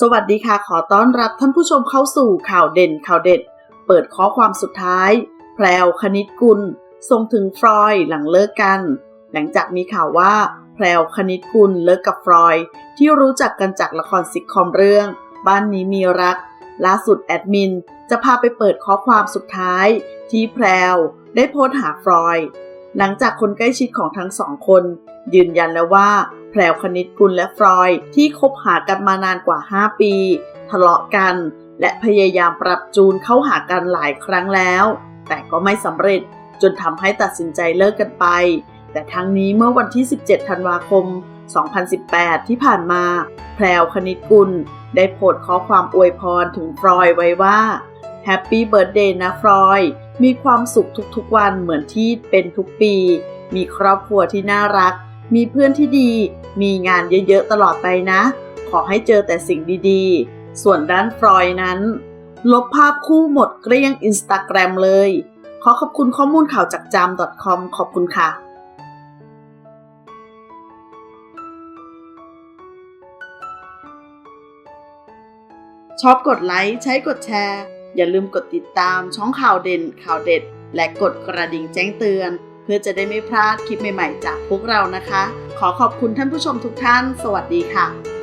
สวัสดีค่ะ ขอต้อนรับท่านผู้ชมเข้าสู่ข่าวเด่นข่าวเด็ด เปิดข้อความสุดท้าย แพรวคณิตกุลส่งถึงฟรอย์หลังเลิกกัน หลังจากมีข่าวว่าแพรวคณิตกุลเลิกกับฟรอย์ที่รู้จักกันจากละครซิทคอมเรื่อง บ้านนี้มีรัก ล่าสุดแอดมิน จะพาไปเปิดข้อความสุดท้าย ที่แพรวได้โพสหาฟรอย์ หลังจากคนใกล้ชิดของทั้งสองคน ยืนยันแล้วว่าแพรวคณิตกุลและฟรอยที่คบหากันมานานกว่า 5 ปี ทะเลาะกัน และพยายามปรับจูนเข้าหากันหลายครั้งแล้ว แต่ก็ไม่สำเร็จจนทำให้ตัดสินใจเลิกกันไป แต่ทั้งนี้เมื่อวันที่ 17 ธันวาคม 2018 ที่ผ่านมา แพรวคณิตกุล ได้โพสต์ข้อความอวยพรถึงฟรอยไว้ว่าแฮปปี้เบิร์ดเดย์นะฟรอย มีความสุขทุกๆวันเหมือนที่เป็นทุกปี มีครอบครัวที่น่ารัก มีเพื่อนที่ดี มีงานเยอะๆตลอดไปนะ ขอให้เจอแต่สิ่งดีๆ ส่วนด้านฟรอยนั้น ลบภาพคู่หมดเกลี้ยงอินสตาแกรมเลย ขอขอบคุณข้อมูลข่าวจากจาม .com ขอบคุณค่ะชอบกดไลค์ ใช้กดแชร์ อย่าลืมกดติดตามช่องข่าวเด่นข่าวเด็ด และกดกระดิ่งแจ้งเตือน เพื่อจะได้ไม่พลาดคลิปใหม่ๆ จากพวกเรานะคะ ขอขอบคุณท่านผู้ชมทุกท่าน สวัสดีค่ะ